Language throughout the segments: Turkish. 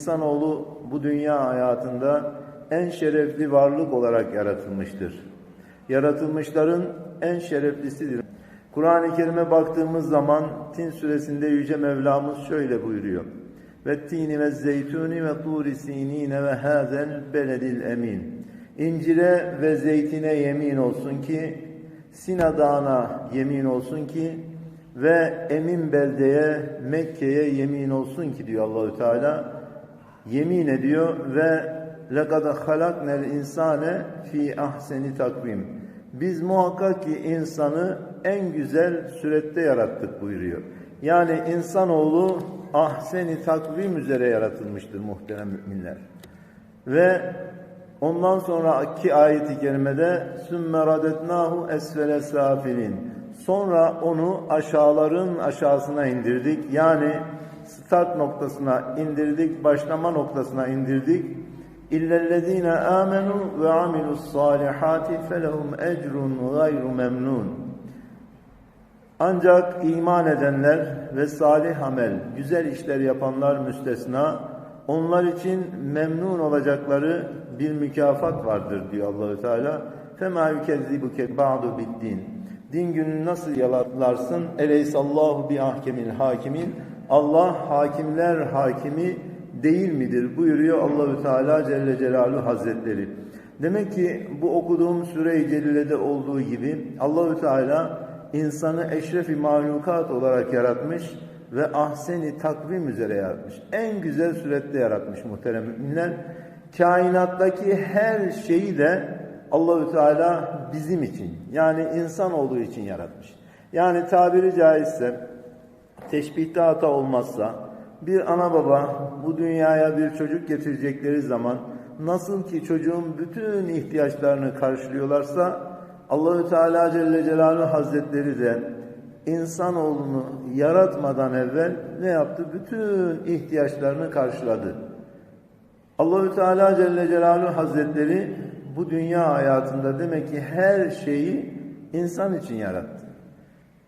İnsanoğlu bu dünya hayatında en şerefli varlık olarak yaratılmıştır. Yaratılmışların en şereflisidir. Kur'an-ı Kerim'e baktığımız zaman Tin suresinde Yüce Mevlamız şöyle buyuruyor. Ve tini ve zeytuni ve turi sinine ve hazel beledil emin. İncire ve zeytine yemin olsun ki, Sina Dağı'na yemin olsun ki ve emin beldeye Mekke'ye yemin olsun ki diyor Allahü Teala yemin ediyor ve lekad halaknel insane fi ahseni takvim. Biz muhakkak ki insanı en güzel surette yarattık buyuruyor. Yani insanoğlu ahseni takvim üzere yaratılmıştır muhterem müminler. Ve ondan sonraki ayeti kerimede sümme radetnahu esfele safilin. Sonra onu aşağıların aşağısına indirdik. Yani start noktasına indirdik, başlama noktasına indirdik. İllellezine amenu ve amilus salihati felehum ecrun gayru memnun. Ancak iman edenler ve salih amel, güzel işler yapanlar müstesna, onlar için memnun olacakları bir mükafat vardır diyor Allahü Teala. Fema yukezzibuke ba'du biddin. Din gününü nasıl yalanlarsın? Eleysallahu bi ahkemil hakimin. Allah hakimler hakimi değil midir buyuruyor Allahü Teala Celle Celaluhu Hazretleri. Demek ki bu okuduğum süre-i celilede olduğu gibi Allahü Teala insanı eşrefi mahlukat olarak yaratmış ve ahseni takvim üzere yaratmış. En güzel surette yaratmış muhterem müminler. Kainattaki her şeyi de Allahü Teala bizim için yani insan olduğu için yaratmış. Yani tabiri caizse teşbihte hata olmazsa bir ana baba bu dünyaya bir çocuk getirecekleri zaman nasıl ki çocuğun bütün ihtiyaçlarını karşılıyorlarsa Allahü Teala Celle Celaluhu Hazretleri de insanoğlunu yaratmadan evvel ne yaptı? Bütün ihtiyaçlarını karşıladı. Allahü Teala Celle Celaluhu Hazretleri bu dünya hayatında demek ki her şeyi insan için yarattı.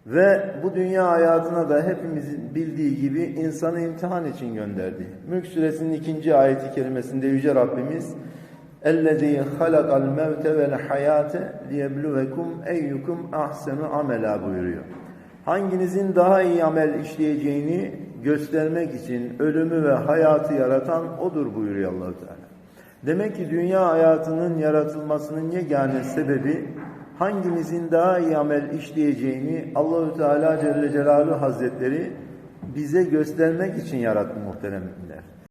Ve bu dünya hayatına da hepimizin bildiği gibi insanı imtihan için gönderdi. Mülk suresinin ikinci ayeti kerimesinde Yüce Rabbimiz اَلَّذ۪ي خَلَقَ الْمَوْتَ وَالْحَيَاةَ لِيَبْلُوَكُمْ اَيُّكُمْ اَحْسَنُ amela buyuruyor. Hanginizin daha iyi amel işleyeceğini göstermek için ölümü ve hayatı yaratan odur buyuruyor allah Teala. Demek ki dünya hayatının yaratılmasının yegane sebebi hangimizin daha iyi amel işleyeceğini Allahü Teala Celle Celaluhu Hazretleri bize göstermek için yarattı muhterem.